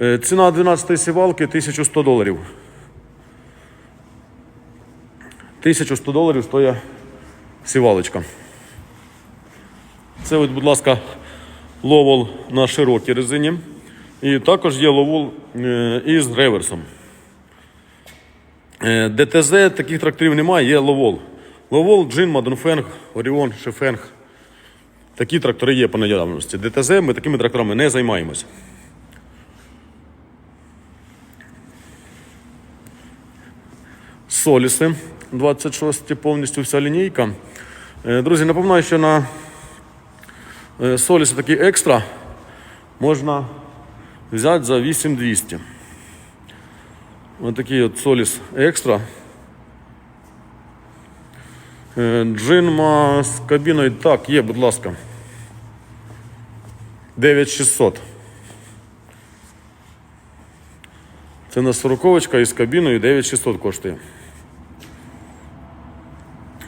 Е, Ціна 12 сівалки 1100 доларів. 1100 доларів стоїть сівалочка. Це, от, будь ласка, ловол на широкій резині. І також є ловол е, із реверсом. Е, ДТЗ таких тракторів немає, є ловол. Ловол, Джин, Мадонфенг, Оріон, Шефенг. Такі трактори є по наявності. ДТЗ ми такими тракторами не займаємося. Соліси 26 повністю вся лінійка. Е, Друзі, напоминаю, що на е, соліси такі екстра можна взяти за 8200. Ось такий от соліс екстра. Е, Джинма з кабіною. Так, є, будь ласка. 9600. Це на сороковочка із кабіною 9600 коштує.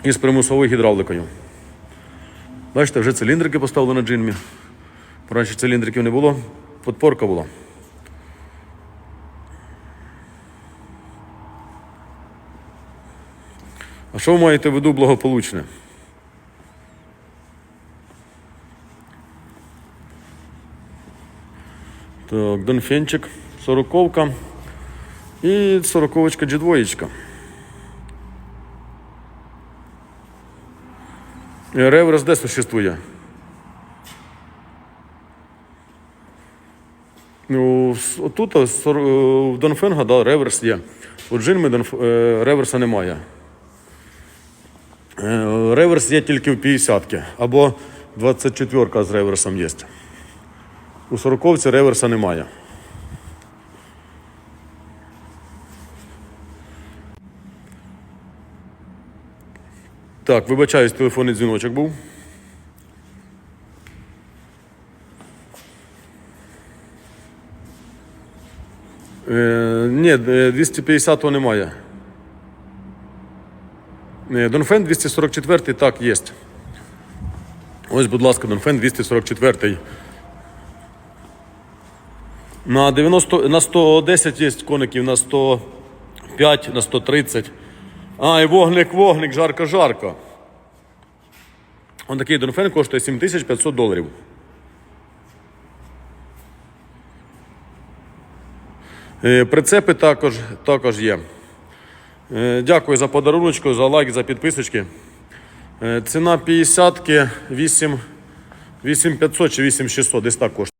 І з примусовою гідравликою. Бачите, вже циліндрики поставили на джинмі. Раніше циліндриків не було, подпорка була. А що ви маєте в виду благополучне? Так, Донфенчик, сороковка і сороковочка G2. Реверс де существує? Ну, Тут а, е, в Донфенга да, реверс є. У Джинми Донф... е, реверса немає. Е, Реверс є тільки в 50-ки або 24-ка з реверсом є. У 40-ці реверса немає. Так, вибачаюсь, телефонний дзвіночок був. Е, ні, е, 250-го немає. Е, Донфен 244 так, є. Ось, будь ласка, Донфен 244. На 90, на 110 є коників, на 105, на 130. А, і вогник, вогник, жарко, жарко. Он такий Донфен коштує 7500 доларів. Е, Прицепи також, також є. Е, Дякую за подаруночку, за лайк, за підписочки. Е, Ціна 50-ки 8500 чи 8600, десь так коштує.